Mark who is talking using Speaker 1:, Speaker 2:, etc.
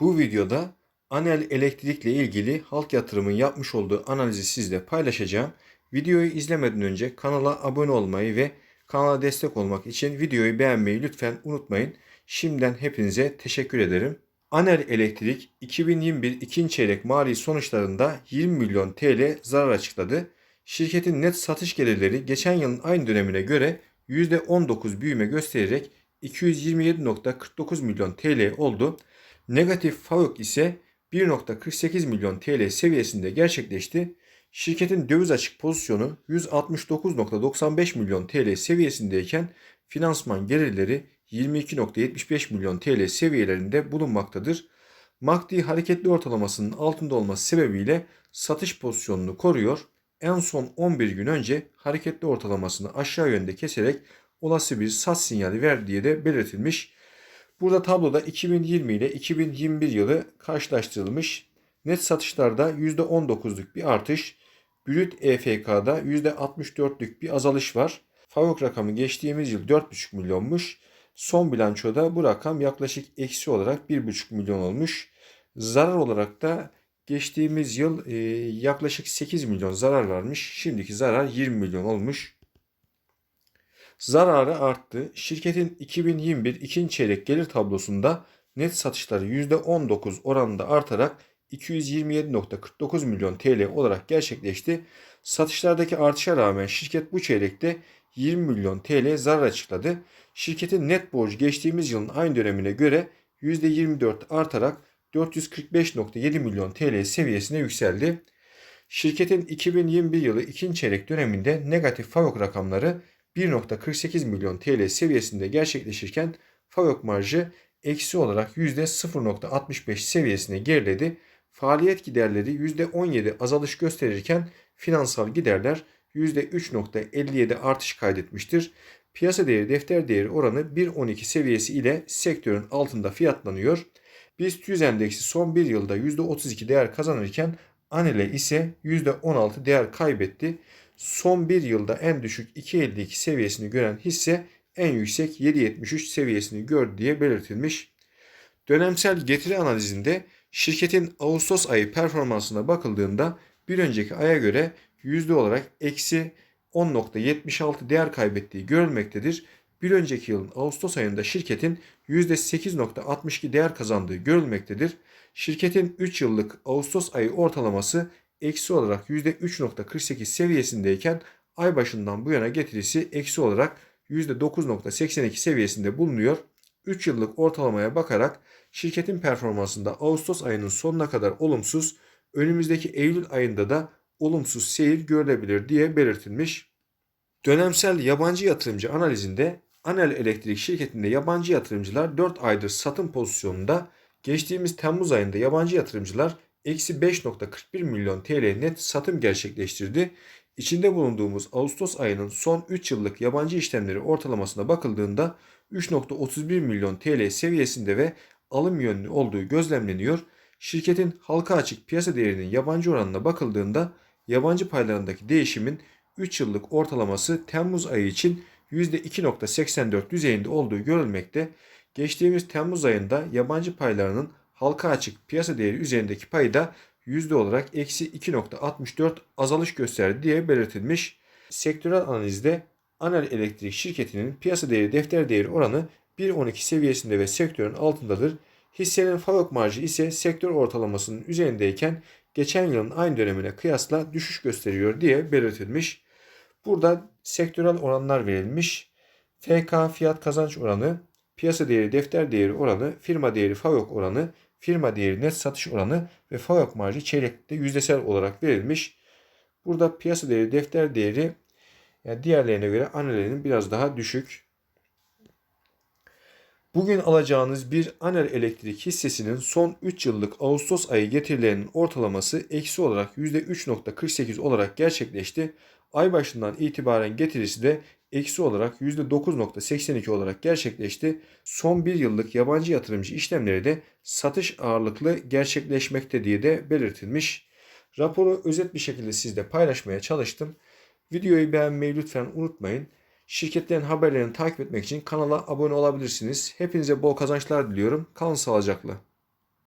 Speaker 1: Bu videoda Anel Elektrik'le ilgili halk yatırımın yapmış olduğu analizi sizle paylaşacağım. Videoyu izlemeden önce kanala abone olmayı ve kanala destek olmak için videoyu beğenmeyi lütfen unutmayın. Şimdiden hepinize teşekkür ederim. Anel Elektrik 2021 ikinci çeyrek mali sonuçlarında 20 milyon TL zarar açıkladı. Şirketin net satış gelirleri geçen yılın aynı dönemine göre %19 büyüme göstererek 227.49 milyon TL oldu. Negatif FAVÖK ise 1.48 milyon TL seviyesinde gerçekleşti. Şirketin döviz açık pozisyonu 169.95 milyon TL seviyesindeyken finansman gelirleri 22.75 milyon TL seviyelerinde bulunmaktadır. MACD hareketli ortalamasının altında olması sebebiyle satış pozisyonunu koruyor. En son 11 gün önce hareketli ortalamasını aşağı yönde keserek olası bir sat sinyali verdiği de belirtilmiş. Burada tabloda 2020 ile 2021 yılı karşılaştırılmış. Net satışlarda %19'luk bir artış, brüt EFK'da %64'lük bir azalış var. FAVÖK rakamı geçtiğimiz yıl 4,5 milyonmuş. Son bilançoda bu rakam yaklaşık eksi olarak 1,5 milyon olmuş. Zarar olarak da geçtiğimiz yıl e, yaklaşık 8 milyon zarar varmış. Şimdiki zarar 20 milyon olmuş. Zararı arttı. Şirketin 2021 ikinci çeyrek gelir tablosunda net satışları %19 oranında artarak 227.49 milyon TL olarak gerçekleşti. Satışlardaki artışa rağmen şirket bu çeyrekte 20 milyon TL zarar açıkladı. Şirketin net borcu geçtiğimiz yılın aynı dönemine göre %24 artarak 445.7 milyon TL seviyesine yükseldi. Şirketin 2021 yılı ikinci çeyrek döneminde negatif FAVÖK rakamları 1.48 milyon TL seviyesinde gerçekleşirken FAVÖK marjı eksi olarak %0.65 seviyesine geriledi. Faaliyet giderleri %17 azalış gösterirken finansal giderler %3.57 artış kaydetmiştir. Piyasa değeri defter değeri oranı 1.12 seviyesi ile sektörün altında fiyatlanıyor. BIST 100 endeksi son bir yılda %32 değer kazanırken Anele ise %16 değer kaybetti. Son bir yılda en düşük 2.52 seviyesini gören hisse en yüksek 7.73 seviyesini gördü diye belirtilmiş. Dönemsel getiri analizinde şirketin Ağustos ayı performansına bakıldığında bir önceki aya göre yüzde olarak eksi 10.76 değer kaybettiği görülmektedir. Bir önceki yılın Ağustos ayında şirketin %8.62 değer kazandığı görülmektedir. Şirketin 3 yıllık Ağustos ayı ortalaması eksi olarak %3.48 seviyesindeyken ay başından bu yana getirisi eksi olarak %9.82 seviyesinde bulunuyor. 3 yıllık ortalamaya bakarak şirketin performansında Ağustos ayının sonuna kadar olumsuz, önümüzdeki Eylül ayında da olumsuz seyir görülebilir diye belirtilmiş. Dönemsel yabancı yatırımcı analizinde Anel Elektrik şirketinde yabancı yatırımcılar 4 aydır satım pozisyonunda geçtiğimiz Temmuz ayında yabancı yatırımcılar eksi 5.41 milyon TL net satım gerçekleştirdi. İçinde bulunduğumuz Ağustos ayının son 3 yıllık yabancı işlemleri ortalamasına bakıldığında 3.31 milyon TL seviyesinde ve alım yönlü olduğu gözlemleniyor. Şirketin halka açık piyasa değerinin yabancı oranına bakıldığında yabancı paylarındaki değişimin 3 yıllık ortalaması Temmuz ayı için %2.84 düzeyinde olduğu görülmekte. Geçtiğimiz Temmuz ayında yabancı paylarının halka açık piyasa değeri üzerindeki payı da yüzde olarak eksi 2.64 azalış gösterdi diye belirtilmiş. Sektörel analizde Anel Elektrik şirketinin piyasa değeri defter değeri oranı 1.12 seviyesinde ve sektörün altındadır. Hissenin FAVÖK marjı ise sektör ortalamasının üzerindeyken geçen yılın aynı dönemine kıyasla düşüş gösteriyor diye belirtilmiş. Burada sektörel oranlar verilmiş. FK fiyat kazanç oranı, piyasa değeri defter değeri oranı, firma değeri FAVÖK oranı, firma değeri net satış oranı ve FAVÖK marjı çeyrekte yüzdesel olarak verilmiş. Burada piyasa değeri defter değeri yani diğerlerine göre Anel'in biraz daha düşük. Bugün alacağınız bir Anel Elektrik hissesinin son 3 yıllık Ağustos ayı getirilerinin ortalaması eksi olarak %3.48 olarak gerçekleşti. Ay başından itibaren getirisi de eksi olarak %9.82 olarak gerçekleşti. Son bir yıllık yabancı yatırımcı işlemleri de satış ağırlıklı gerçekleşmekte diye de belirtilmiş. Raporu özet bir şekilde sizle paylaşmaya çalıştım. Videoyu beğenmeyi lütfen unutmayın. Şirketlerin haberlerini takip etmek için kanala abone olabilirsiniz. Hepinize bol kazançlar diliyorum. Kalın sağlıcakla.